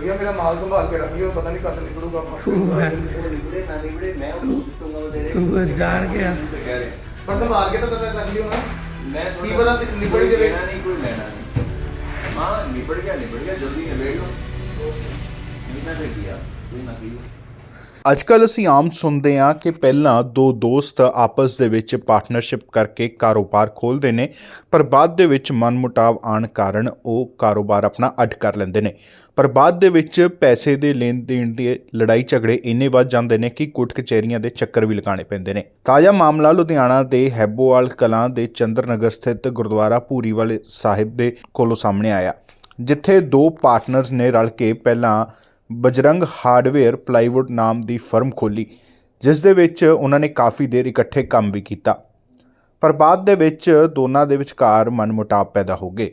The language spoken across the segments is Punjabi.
ਭਈਆ ਮੇਰਾ ਮਾਲ ਸੰਭਾਲ ਕੇ ਰੱਖਿਓ ਪਤਾ ਨਹੀਂ ਕਦ ਨਿਕਲੂਗਾ ਆਪਣਾ ਤੂੰ ਹੈ। ਨਿਬੜੇ ਨਾ ਨਿਬੜੇ ਮੈਂ ਉਹ ਸੁੱਟੂਗਾ ਉਹ ਤੇਰੇ ਤੂੰ ਜਾਣ ਗਿਆ ਪਰ ਸੰਭਾਲ ਕੇ ਤਾਂ ਤਦ ਤੱਕ ਰੱਖ ਲਿਓ ਨਾ ਮੈਂ ਕੀ ਪਤਾ ਸੀ ਨਿਬੜ ਜਾਵੇ। ਲੈਣਾ ਨਹੀਂ ਕੋਈ ਲੈਣਾ ਨਹੀਂ ਹਾਂ ਨਿਬੜ ਗਿਆ ਨਿਬੜ ਗਿਆ ਜਲਦੀ ਨਿਬੜ ਲਓ ਨਹੀਂ ਤਾਂ ਕੀ ਆ ਕੋਈ ਨਾ ਕੀ ਅੱਜ ਕੱਲ੍ਹ ਅਸੀਂ ਆਮ ਸੁਣਦੇ ਹਾਂ ਕਿ ਪਹਿਲਾਂ ਦੋ ਦੋਸਤ ਆਪਸ ਦੇ ਵਿੱਚ ਪਾਰਟਨਰਸ਼ਿਪ ਕਰਕੇ ਕਾਰੋਬਾਰ ਖੋਲ੍ਹਦੇ ਨੇ, ਪਰ ਬਾਅਦ ਦੇ ਵਿੱਚ ਮਨਮੁਟਾਵ ਆਣ ਕਾਰਨ ਉਹ ਕਾਰੋਬਾਰ ਆਪਣਾ ਅੱਡ ਕਰ ਲੈਂਦੇ ਨੇ। ਪਰ ਬਾਅਦ ਦੇ ਵਿੱਚ ਪੈਸੇ ਦੇ ਲੈਣ ਦੇਣ ਦੇ ਲੜਾਈ ਝਗੜੇ ਇੰਨੇ ਵੱਧ ਜਾਂਦੇ ਨੇ ਕਿ ਕੋਰਟ ਕਚਹਿਰੀਆਂ ਦੇ ਚੱਕਰ ਵੀ ਲਗਾਉਣੇ ਪੈਂਦੇ ਨੇ। ਤਾਜ਼ਾ ਮਾਮਲਾ ਲੁਧਿਆਣਾ ਦੇ ਹੈਬੋਵਾਲ ਕਲਾਂ ਦੇ ਚੰਦਰਨਗਰ ਸਥਿਤ ਗੁਰਦੁਆਰਾ ਭੂਰੀ ਵਾਲੇ ਸਾਹਿਬ ਦੇ ਕੋਲੋਂ ਸਾਹਮਣੇ ਆਇਆ, ਜਿੱਥੇ ਦੋ ਪਾਰਟਨਰਸ ਨੇ ਰਲ ਕੇ ਪਹਿਲਾਂ ਬਜਰੰਗ ਹਾਰਡਵੇਅਰ ਪਲਾਈਵੁੱਡ ਨਾਮ ਦੀ ਫਰਮ ਖੋਲੀ ਜਿਸ ਦੇ ਵਿੱਚ ਉਹਨਾਂ ਨੇ ਕਾਫੀ ਦੇਰ ਇਕੱਠੇ ਕੰਮ ਵੀ ਕੀਤਾ। ਪਰ ਬਾਅਦ ਦੇ ਵਿੱਚ ਦੋਨਾਂ ਦੇ ਵਿਚਕਾਰ ਮਨਮੁਟਾਵ ਪੈਦਾ ਹੋ ਗਏ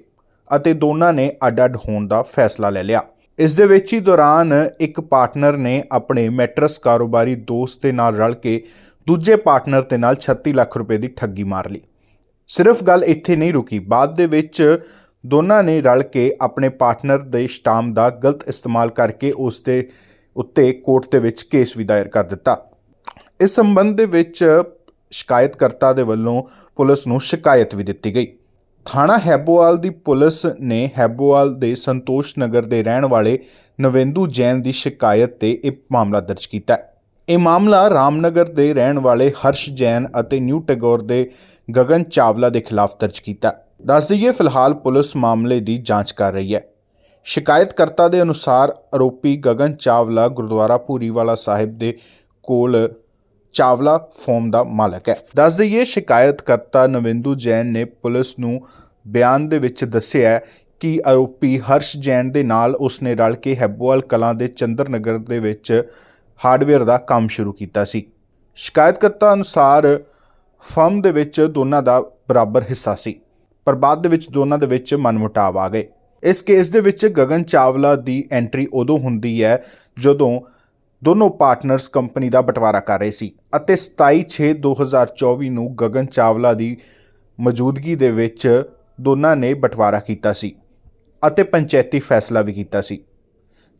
ਅਤੇ ਦੋਨਾਂ ਨੇ ਅੱਡ-ਅੱਡ ਹੋਣ ਦਾ ਫੈਸਲਾ ਲੈ ਲਿਆ। ਇਸ ਦੇ ਵਿੱਚ ਹੀ ਦੌਰਾਨ ਇੱਕ ਪਾਰਟਨਰ ਨੇ ਆਪਣੇ ਮੈਟਰਸ ਕਾਰੋਬਾਰੀ ਦੋਸਤ ਦੇ ਨਾਲ ਰਲ ਕੇ ਦੂਜੇ ਪਾਰਟਨਰ ਦੇ ਨਾਲ 36 ਲੱਖ ਰੁਪਏ ਦੀ ਠੱਗੀ ਮਾਰ ਲਈ। ਸਿਰਫ ਗੱਲ ਇੱਥੇ ਨਹੀਂ ਰੁਕੀ, ਬਾਅਦ ਦੇ ਵਿੱਚ ਦੋਨਾਂ ਨੇ ਰਲ ਕੇ ਆਪਣੇ ਪਾਰਟਨਰ ਦੇ ਸਟਾਮ ਦਾ ਗਲਤ ਇਸਤੇਮਾਲ ਕਰਕੇ ਉਸ ਦੇ ਉੱਤੇ ਕੋਰਟ ਦੇ ਵਿੱਚ ਕੇਸ ਵੀ ਦਾਇਰ ਕਰ ਦਿੱਤਾ। ਇਸ ਸੰਬੰਧ ਦੇ ਵਿੱਚ ਸ਼ਿਕਾਇਤਕਰਤਾ ਦੇ ਵੱਲੋਂ ਪੁਲਿਸ ਨੂੰ ਸ਼ਿਕਾਇਤ ਵੀ ਦਿੱਤੀ ਗਈ। ਥਾਣਾ ਹੈਬੋਵਾਲ ਦੀ ਪੁਲਿਸ ਨੇ ਹੈਬੋਵਾਲ ਦੇ ਸੰਤੋਸ਼ ਨਗਰ ਦੇ ਰਹਿਣ ਵਾਲੇ ਨਵੇਂਦੂ ਜੈਨ ਦੀ ਸ਼ਿਕਾਇਤ ਤੇ ਇਹ ਮਾਮਲਾ ਦਰਜ ਕੀਤਾ ਇਹ ਮਾਮਲਾ ਰਾਮਨਗਰ ਦੇ ਰਹਿਣ ਵਾਲੇ ਹਰਸ਼ ਜੈਨ ਅਤੇ ਨਿਊ ਟੈਗੋਰ ਦੇ ਗਗਨ ਚਾਵਲਾ ਦੇ ਖਿਲਾਫ ਦਰਜ ਕੀਤਾ ਦੱਸ ਦਈਏ, ਫਿਲਹਾਲ ਪੁਲਿਸ ਮਾਮਲੇ ਦੀ ਜਾਂਚ ਕਰ ਰਹੀ ਹੈ। ਸ਼ਿਕਾਇਤਕਰਤਾ ਦੇ ਅਨੁਸਾਰ ਆਰੋਪੀ ਗਗਨ ਚਾਵਲਾ ਗੁਰਦੁਆਰਾ ਭੂਰੀਵਾਲਾ ਸਾਹਿਬ ਦੇ ਕੋਲ ਚਾਵਲਾ ਫੋਮ ਦਾ ਮਾਲਕ ਹੈ। ਦੱਸ ਦਈਏ, ਸ਼ਿਕਾਇਤਕਰਤਾ ਨਵਿੰਦੂ ਜੈਨ ਨੇ ਪੁਲਿਸ ਨੂੰ ਬਿਆਨ ਦੇ ਵਿੱਚ ਦੱਸਿਆ ਕਿ ਆਰੋਪੀ ਹਰਸ਼ ਜੈਨ ਦੇ ਨਾਲ ਉਸਨੇ ਰਲ ਕੇ ਹੈਬੋਵਾਲ ਕਲਾਂ ਦੇ ਚੰਦਰ ਨਗਰ ਦੇ ਵਿੱਚ ਹਾਰਡਵੇਅਰ ਦਾ ਕੰਮ ਸ਼ੁਰੂ ਕੀਤਾ ਸੀ। ਸ਼ਿਕਾਇਤਕਰਤਾ ਅਨੁਸਾਰ ਫਰਮ ਦੇ ਵਿੱਚ ਦੋਨਾਂ ਦਾ ਬਰਾਬਰ ਹਿੱਸਾ ਸੀ। ਪਰ ਬਾਅਦ ਦੇ ਵਿੱਚ ਦੋਨਾਂ ਦੇ ਵਿੱਚ ਮਨਮੁਟਾਵ ਆ ਗਏ। ਇਸ ਕੇਸ ਦੇ ਵਿੱਚ ਗਗਨ ਚਾਵਲਾ ਦੀ ਐਂਟਰੀ ਉਦੋਂ ਹੁੰਦੀ ਹੈ ਜਦੋਂ ਦੋਨੋਂ ਪਾਰਟਨਰਸ ਕੰਪਨੀ ਦਾ ਬਟਵਾਰਾ ਕਰ ਰਹੇ ਸੀ ਅਤੇ 27/6/2024 ਨੂੰ ਗਗਨ ਚਾਵਲਾ ਦੀ ਮੌਜੂਦਗੀ ਦੇ ਵਿੱਚ ਦੋਨਾਂ ਨੇ ਬਟਵਾਰਾ ਕੀਤਾ ਸੀ ਅਤੇ ਪੰਚਾਇਤੀ ਫੈਸਲਾ ਵੀ ਕੀਤਾ ਸੀ,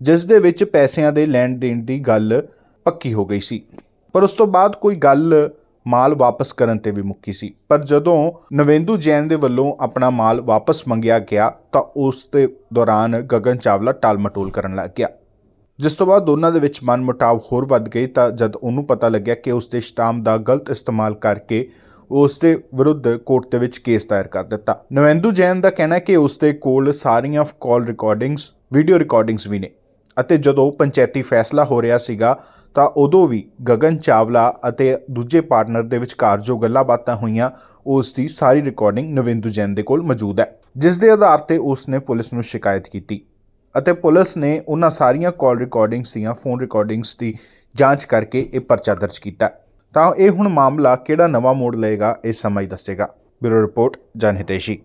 ਜਿਸ ਦੇ ਵਿੱਚ ਪੈਸਿਆਂ ਦੇ ਲੈਣ ਦੇਣ ਦੀ ਗੱਲ ਪੱਕੀ ਹੋ ਗਈ ਸੀ। ਪਰ ਉਸ ਤੋਂ ਬਾਅਦ ਕੋਈ ਗੱਲ ਮਾਲ ਵਾਪਸ ਕਰਨ ਤੇ ਵੀ ਮੁੱਕੀ ਸੀ। ਪਰ ਜਦੋਂ ਨਵੇਂਦੂ ਜੈਨ ਦੇ ਵੱਲੋਂ ਆਪਣਾ ਮਾਲ ਵਾਪਸ ਮੰਗਿਆ ਗਿਆ, ਤਾਂ ਉਸ ਦੇ ਦੌਰਾਨ ਗਗਨ ਚਾਵਲਾ ਟਾਲਮਟੋਲ ਕਰਨ ਲੱਗ ਗਿਆ। ਜਿਸ ਤੋਂ ਬਾਅਦ ਦੋਨਾਂ ਦੇ ਵਿੱਚ ਮਨਮੁਟਾਵ ਹੋਰ ਵੱਧ ਗਈ ਤਾਂ ਜਦ ਉਹਨੂੰ ਪਤਾ ਲੱਗਿਆ ਕਿ ਉਸ ਦੇ ਸਟਾਮ ਦਾ ਗਲਤ ਇਸਤੇਮਾਲ ਕਰਕੇ ਉਸ ਦੇ ਵਿਰੁੱਧ ਕੋਰਟ ਦੇ ਵਿੱਚ ਕੇਸ ਦਾਇਰ ਕਰ ਦਿੱਤਾ। ਨਵੈਂਦੂ ਜੈਨ ਦਾ ਕਹਿਣਾ ਹੈ ਕਿ ਉਸ ਦੇ ਕੋਲ ਸਾਰੀਆਂ ਕਾਲ ਰਿਕਾਰਡਿੰਗਸ, ਵੀਡੀਓ ਰਿਕਾਰਡਿੰਗਸ ਵੀ ਨੇ। ਅਤੇ ਜਦੋਂ ਪੰਚਾਇਤੀ ਫੈਸਲਾ ਹੋ ਰਿਹਾ ਸੀਗਾ, ਤਾਂ ਉਦੋਂ ਵੀ ਗਗਨ ਚਾਵਲਾ ਅਤੇ ਦੂਜੇ ਪਾਰਟਨਰ ਦੇ ਵਿਚਕਾਰ ਜੋ ਗੱਲਾਂ ਬਾਤਾਂ ਹੋਈਆਂ, ਉਸ ਦੀ ਸਾਰੀ ਰਿਕਾਰਡਿੰਗ ਨਵਿੰਦੂ ਜੈਨ ਦੇ ਕੋਲ ਮੌਜੂਦ ਹੈ, ਜਿਸ ਦੇ ਆਧਾਰ ਤੇ ਉਸ ਨੇ ਪੁਲਿਸ ਨੂੰ ਸ਼ਿਕਾਇਤ ਕੀਤੀ ਅਤੇ ਪੁਲਿਸ ਨੇ ਉਹਨਾਂ ਸਾਰੀਆਂ ਕਾਲ ਰਿਕਾਰਡਿੰਗਸ ਦੀਆਂ ਫੋਨ ਰਿਕਾਰਡਿੰਗਸ ਦੀ ਜਾਂਚ ਕਰਕੇ ਇਹ ਪਰਚਾ ਦਰਜ ਕੀਤਾ। ਤਾਂ ਇਹ ਹੁਣ ਮਾਮਲਾ ਕਿਹੜਾ ਨਵਾਂ ਮੋੜ ਲਏਗਾ, ਇਹ ਸਮਾਂ ਹੀ ਦੱਸੇਗਾ। ਬਿਊਰੋ ਰਿਪੋਰਟ, ਜਨ ਹਿਤੇਸ਼ੀ।